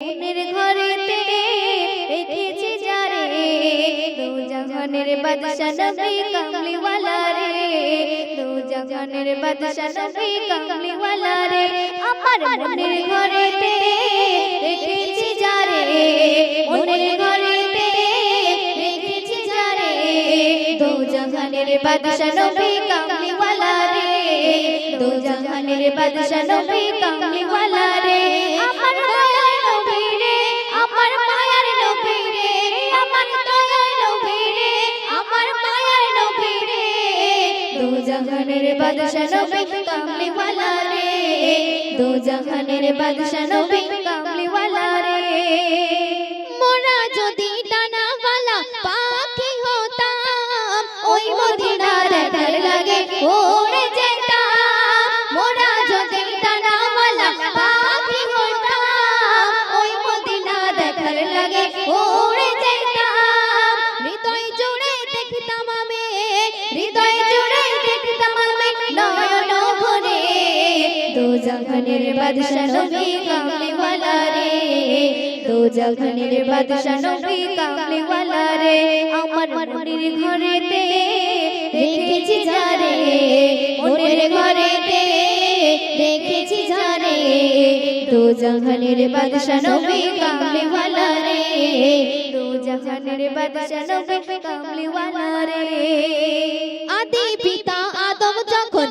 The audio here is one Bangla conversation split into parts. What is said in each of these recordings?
মনের ঘরেতে রেখেছি যারে দু জাহানের বাদশা নবী কামলিওয়ালা রে। দু জাহানের বাদশা নবী কামলিওয়ালা রে। আমার মনের ঘরেতে রেখেছি যারে মনের ঘরেতে রেখেছি যারে দু জাহানের বাদশা নবী কামলিওয়ালা রে। দু জাহানের বাদশা নবী কামলিওয়ালা জাহানের বাদশা নবী কামলিওয়ালা রে। দু জাহানের বাদশা নবী কামলিওয়ালা রে। মোরা যদি ডানাওয়ালা পাখি হতাম, ওই মদিনার ঢাল লাগে ওড়ে যেতাম। মোরা যদি ডানাওয়ালা পাখি হতাম, ওই মদিনার ঢাল লাগে ওড়ে যেতাম। হৃদয় জুড়ে দেখতাম আমি, হৃদয় জাহানের বাদশা নবী নবী কামলিওয়ালা রে। আদি পিতা আদম যখন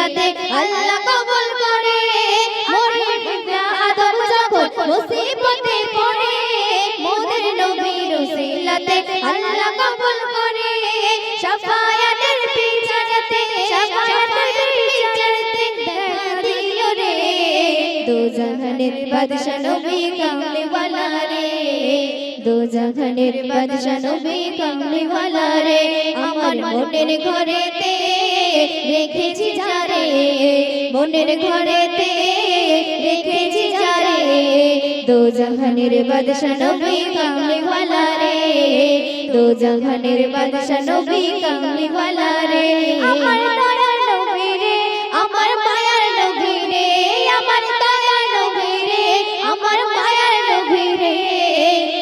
রসিলাতে আল্লাহ কবুল করে। পিতা আদম যখন মুসিবতে পড়ে। মোদের নবীর রসিলাতে আল্লাহ কবুল করে। শাফায়াতের বিচারতে শাফায়াতের দেখা দিও রে। দু বাদশা নবী কামলিওয়ালা রে। দু বাদশা নবী কামলিওয়ালা রে। আমার মনের ঘরেতে রেখেছি যারে মনের ঘরেতে রেখেছি যারে। দু জাহানের বাদশা নবী কামলিওয়ালা রে। দু জাহানের বাদশা নবী কামলিওয়ালা রে। আমার